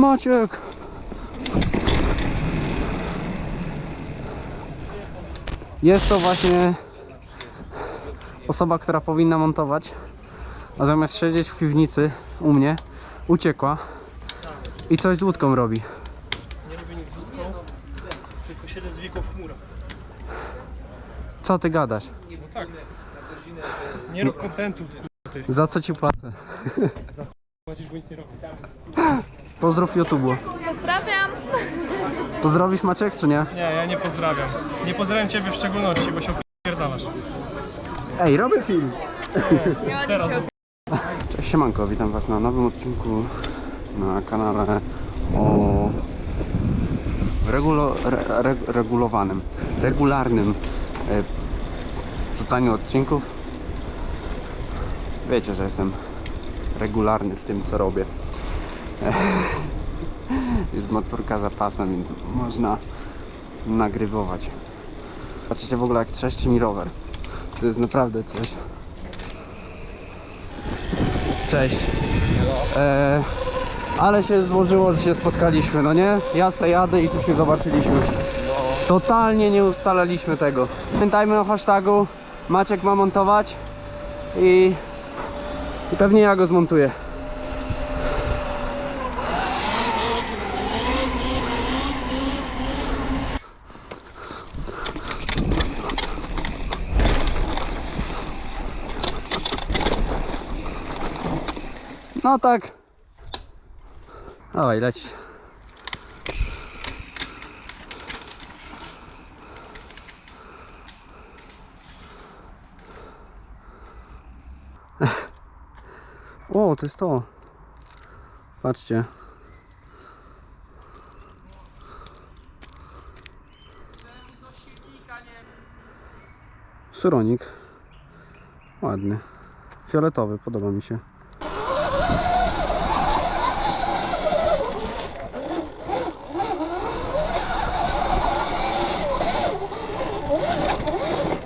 Maciek! Jest to właśnie osoba, która powinna montować, a zamiast siedzieć w piwnicy u mnie, uciekła i coś z łódką robi. Nie robię nic z łódką, tylko siedzę z Wiką w chmurach. Co ty gadasz? No tak. Nie rób kontentu, ty Za co ci płacę? płacisz, bo nic nie robię. Pozdrów YouTube. Pozdrawiam. Pozdrowisz Maciek, czy nie? Nie, ja nie pozdrawiam. Nie pozdrawiam ciebie w szczególności, bo się opierdalasz. Ej, robię film! Nie Teraz się Cześć siemanko, witam was na nowym odcinku na kanale o regulo, re, re, regulowanym, regularnym e, wrzucaniu odcinków. Wiecie, że jestem regularny w tym co robię. Już motorka za pasem, więc można nagrywować. Patrzycie w ogóle jak trzeszczy mi rower. To jest naprawdę coś. Cześć. E, ale się złożyło, że się spotkaliśmy, no nie? Ja se jadę i tu się zobaczyliśmy. Totalnie nie ustalaliśmy tego. Pamiętajmy o hashtagu Maciek ma montować i, i pewnie ja go zmontuję. No tak. Dawaj, lecisz. O, to jest to. Patrzcie. Suronik. Ładny. Fioletowy, podoba mi się.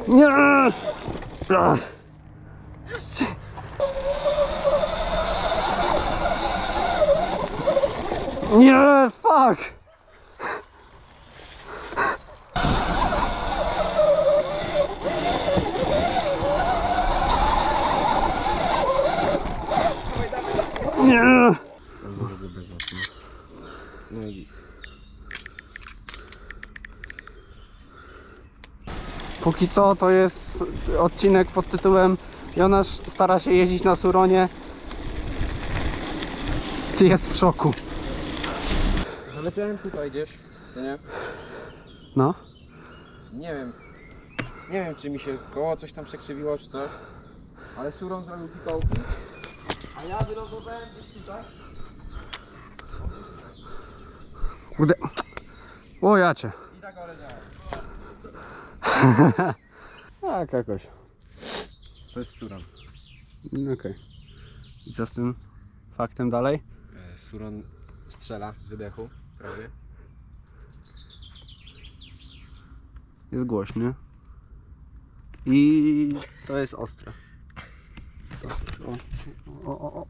Nie! Nie, fuck! Nie! Póki co to jest odcinek pod tytułem Jonasz stara się jeździć na Suronie Czy jest w szoku? Zaleciałem tutaj gdzieś, co nie? No Nie wiem. Nie wiem czy mi się koło coś tam przekrzywiło czy coś. Ale Suron zrobił pitołki. A ja wylądowałem gdzieś tutaj. Kurde O jacie I tak oleciałem. Tak jakoś To jest Suron. Okej I co z tym faktem dalej? E, Suron strzela z wydechu prawie. Jest głośny I to jest ostre to, o, o, o, o.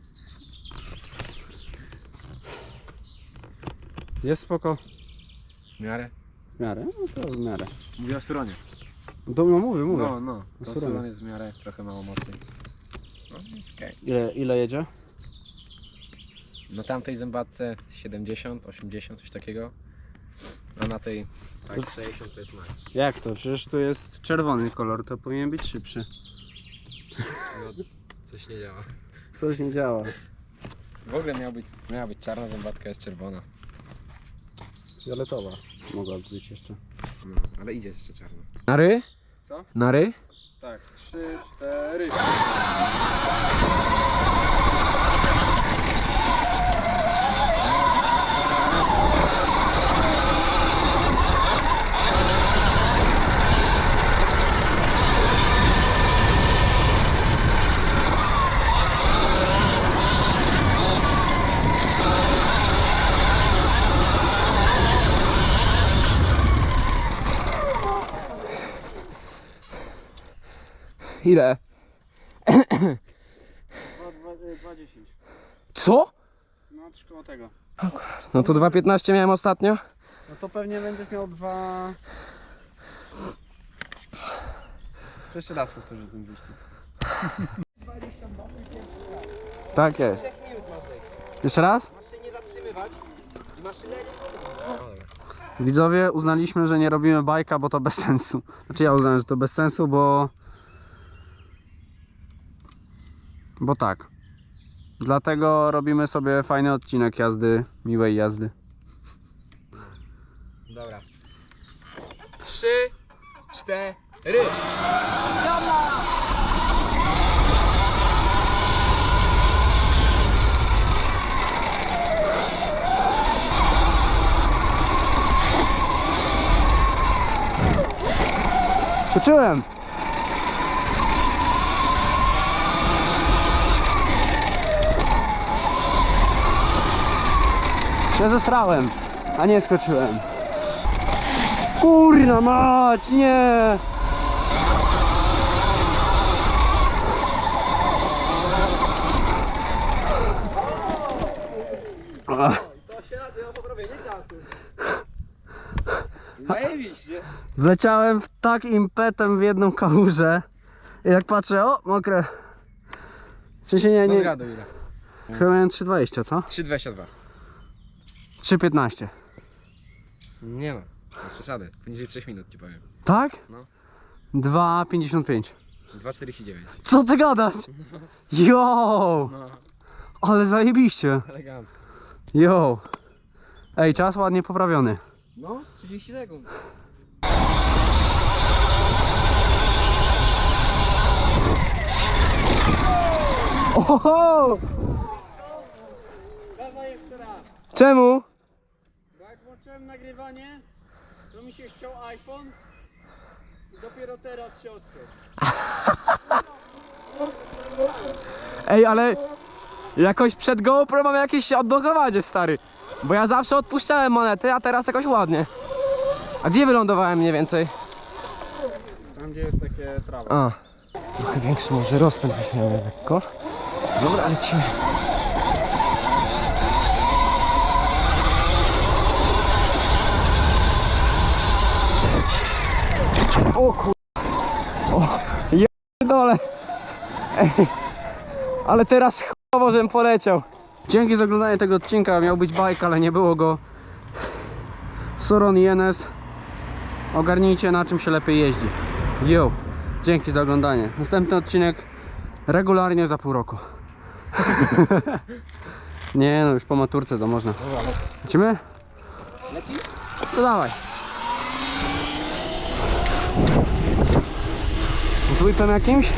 Jest spoko W miarę. W miarę? No to w miarę Mówię o Suronie. Do, no mówię, mówię No, no. To. Suron jest w miarę trochę mało mocny. No jest okej. Ile, ile jedzie? Na tamtej zębatce 70, 80, coś takiego. A na tej tak 60 to jest max. Jak to? Przecież tu jest czerwony kolor, to powinien być szybszy. No, coś nie działa. Coś nie działa. W ogóle miała być, miała być czarna zębatka, jest czerwona. Fioletowa mogła być jeszcze. No, ale idzie jeszcze czarna. Nary? Co? Nary? Tak, trzy, cztery. Ile? Dwa dziesięć. Co? No, trzy koło tego. No to 2.15 miałem ostatnio. No to pewnie będziesz miał dwa... Jeszcze raz powtórzę ten wyścig. Tak jest. Jeszcze raz? Masz się nie zatrzymywać. Masz lecieć. Widzowie, uznaliśmy, że nie robimy bajka, bo to bez sensu. Znaczy ja uznałem, że to bez sensu, bo... Bo tak. Dlatego robimy sobie fajny odcinek jazdy, miłej jazdy. Dobra. Trzy, cztery. Uczyłem! Się zesrałem, a nie skoczyłem. Kurna mać, nie! To się nazywa poprawienie czasu. Zajebiście. Wleciałem w tak impetem w jedną kałużę. I jak patrzę, o, mokre. W sensie nie, No nie. ile. Chyba miałem 3,20, co? 3,22. 3,15. Nie no, bez przesady. Poniżej 3 minut ci powiem. Tak? No. 2,55. 2,49. Co ty gadasz? Yo! No, Ale zajebiście. elegancko. Yo! Ej, czas ładnie poprawiony. No, 30 sekund. Oho! Dawaj jeszcze raz. Czemu? Włączyłem nagrywanie, to mi się ściął iPhone i dopiero teraz się odciął. Ej, ale jakoś przed GoPro mam jakieś odblokowanie, stary. Bo ja zawsze odpuszczałem monety, a teraz jakoś ładnie. A gdzie wylądowałem mniej więcej? Tam gdzie jest takie trawa. A. Trochę większy może rozpęd weźmiemy lekko. Dobra, lecimy. O kur... O, ja dole. Ale teraz chujowo, żem poleciał. Dzięki za oglądanie tego odcinka. Miał być bajk, ale nie było go. Soron i NS. Ogarnijcie na czym się lepiej jeździ. Yo. Dzięki za oglądanie. Następny odcinek regularnie za pół roku. Nie no, już po maturce to można. Lecimy? To dawaj. Whipem jakimś?